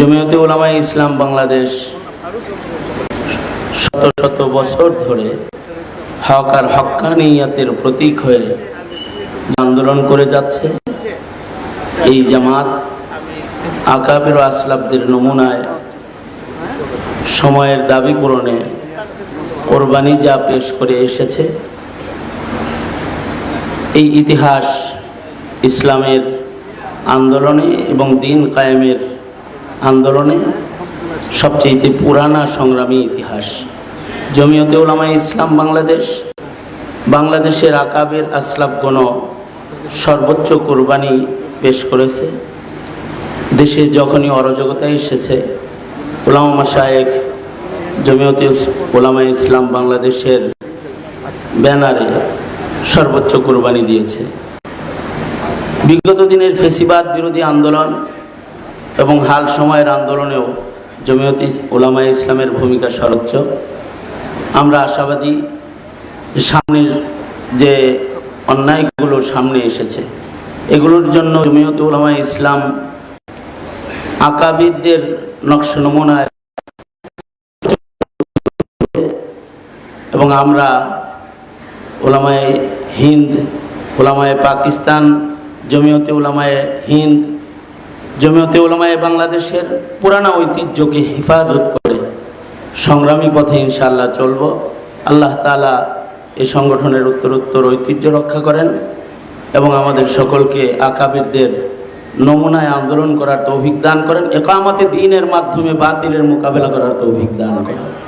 জমিয়তে ওলামাই ইসলাম বাংলাদেশ শত শত বছর ধরে হক আর হক্কানিয়াতের প্রতীক হয়ে আন্দোলন করে যাচ্ছে। এই জামাত আকাবের আসলাবদের নমুনায় সময়ের দাবি পূরণে কোরবানি যা পেশ করে এসেছে, এই ইতিহাস ইসলামের আন্দোলনে এবং দিন কায়েমের আন্দোলনে সবচেয়ে পুরানা সংগ্রামী ইতিহাস। জমিয়তে ওলামা ইসলাম বাংলাদেশ, বাংলাদেশের আকাবের আসলাফগণ সর্বোচ্চ কোরবানি পেশ করেছে। দেশে যখনই অরাজকতা এসেছে ওলামা মাসায়েক জমিয়তে ওলামা ইসলাম বাংলাদেশের ব্যানারে সর্বোচ্চ কোরবানি দিয়েছে। বিগত দিনের ফেসিবাদ বিরোধী আন্দোলন এবং হাল সময়ের আন্দোলনেও জমিয়ত ওলামা ইসলামের ভূমিকা সর্বোচ্চ। আমরা আশাবাদী সামনের যে অন্যায়গুলো সামনে এসেছে, এগুলোর জন্য জমিয়ত ওলামা ইসলাম আকাবিদদের নকশ নমুনায় এবং আমরা ওলামায় হিন্দ, ওলামায় পাকিস্তান, জমিয়তে ওলামায় হিন্দ জমিয়তে ওলামায় বাংলাদেশের পুরানা ঐতিহ্যকে হেফাজত করে সংগ্রামী পথে ইনশাআল্লাহ চলব। আল্লাহ তালা এ সংগঠনের উত্তরোত্তর ঐতিহ্য রক্ষা করেন এবং আমাদের সকলকে আকাবিরদের নমুনায় আন্দোলন করার তৌফিক দান করেন, একামাতে দিনের মাধ্যমে বাতিলের মোকাবেলা করার তৌফিক দান করেন।